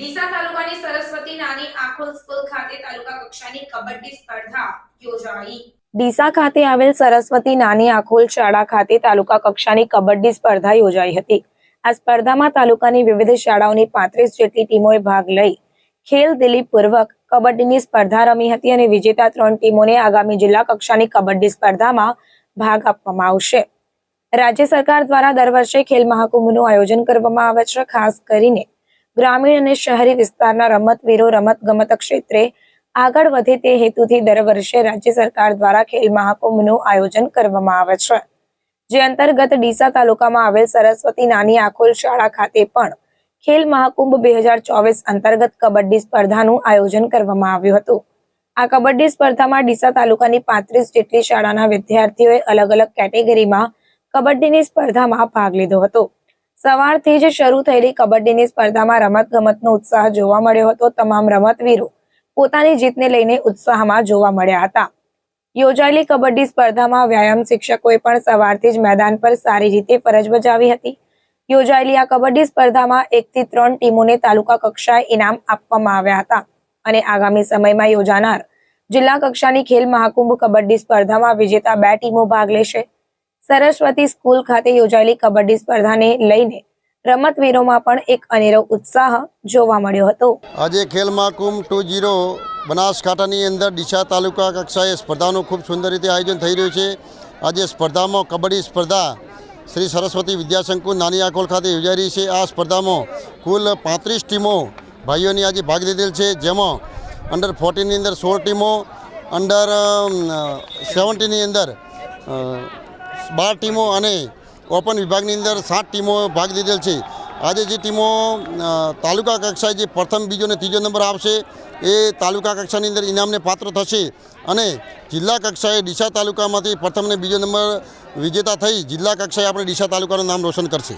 ડીસા તાલુકાની સરસ્વતી નાની આખોલ સ્કૂલ ખાતે તાલુકા કક્ષાની કબડ્ડી સ્પર્ધા યોજાઈ. ડીસા ખાતે આવેલ સરસ્વતી નાની આખોલ શાળા ખાતે તાલુકા કક્ષાની કબડ્ડી સ્પર્ધા યોજાઈ હતી. આ સ્પર્ધામાં તાલુકાની વિવિધ શાળાઓની પાંત્રીસ જેટલી ટીમોએ ભાગ લઈ ખેલ દિલીપૂર્વક કબડ્ડીની સ્પર્ધા રમી હતી અને વિજેતા ત્રણ ટીમોને આગામી જિલ્લા કક્ષાની કબડ્ડી સ્પર્ધામાં ભાગ આપવામાં આવશે. રાજ્ય સરકાર દ્વારા દર વર્ષે ખેલ મહાકુંભનું આયોજન કરવામાં આવે છે, ખાસ કરીને ગ્રામીણ અને શહેરી વિસ્તારના રમતવીરો રમત ગમત ક્ષેત્રે આગળ વધે તે હેતુથી દર વર્ષે રાજ્ય સરકાર દ્વારા ખેલ મહાકુંભનું આયોજન કરવામાં આવે છે. જે અંતર્ગત ડીસા તાલુકામાં આવેલ સરસ્વતી નાની આખોલ શાળા ખાતે પણ ખેલ મહાકુંભ બે હજાર ચોવીસ અંતર્ગત કબડ્ડી સ્પર્ધાનું આયોજન કરવામાં આવ્યું હતું. આ કબડ્ડી સ્પર્ધામાં ડીસા તાલુકાની પાંત્રીસ જેટલી શાળાના વિદ્યાર્થીઓએ અલગ અલગ કેટેગરીમાં કબડ્ડીની સ્પર્ધામાં ભાગ લીધો હતો. સવારથી જ શરૂ થયેલી કબડ્ડીની સ્પર્ધામાં રમત ગમતનો ઉત્સાહ જોવા મળ્યો હતો. તમામ રમતવીરો પોતાની જીતને લઈને ઉત્સાહમાં જોવા મળ્યા હતા. યોજાયેલી કબડ્ડી સ્પર્ધામાં વ્યાયામ શિક્ષકોએ પણ સવારથી જ મેદાન પર સારી રીતે ફરજ બજાવી હતી. યોજાયેલી આ કબડ્ડી સ્પર્ધામાં એકથી ત્રણ ટીમોને તાલુકા કક્ષાએ ઇનામ આપવામાં આવ્યા હતા અને આગામી સમયમાં યોજાનાર જિલ્લા કક્ષાની ખેલ મહાકુંભ કબડ્ડી સ્પર્ધામાં વિજેતા બે ટીમો ભાગ લેશે. સરસ્વતી સ્કૂલ ખાતે યોજાયેલી કબડ્ડી સ્પર્ધાને લઈને રમતવીરોમાં પણ એક અનેરો ઉત્સાહ જોવા મળ્યો હતો. આજે ખેલ મહાકુંભ ટુ જીરો બનાસકાંઠાની અંદર ડીસા તાલુકા કક્ષાએ સ્પર્ધાનું ખૂબ સુંદર રીતે આયોજન થઈ રહ્યું છે. આજે સ્પર્ધામાં કબડ્ડી સ્પર્ધા શ્રી સરસ્વતી વિદ્યાસંકુલ નાની આખોલ ખાતે યોજાઈ રહી છે. આ સ્પર્ધામાં કુલ પાંત્રીસ ટીમો ભાઈઓની આજે ભાગ લીધેલ છે. જેમાં અંડર ફોર્ટીનની અંદર સોળ ટીમો અંડર સેવન્ટીની અંદર બાર ટીમો અને ઓપન વિભાગની અંદર સાત ટીમો ભાગ લીધેલ છે. આજે જે ટીમો તાલુકા કક્ષાએ જે પ્રથમ, બીજો અને ત્રીજો નંબર આવશે, એ તાલુકા કક્ષાની અંદર ઇનામને પાત્ર થશે અને જિલ્લા કક્ષાએ ડીસા તાલુકામાંથી પ્રથમ અને બીજો નંબર વિજેતા થઈ જિલ્લા કક્ષાએ આપણે ડીસા તાલુકાનું નામ રોશન કરશે.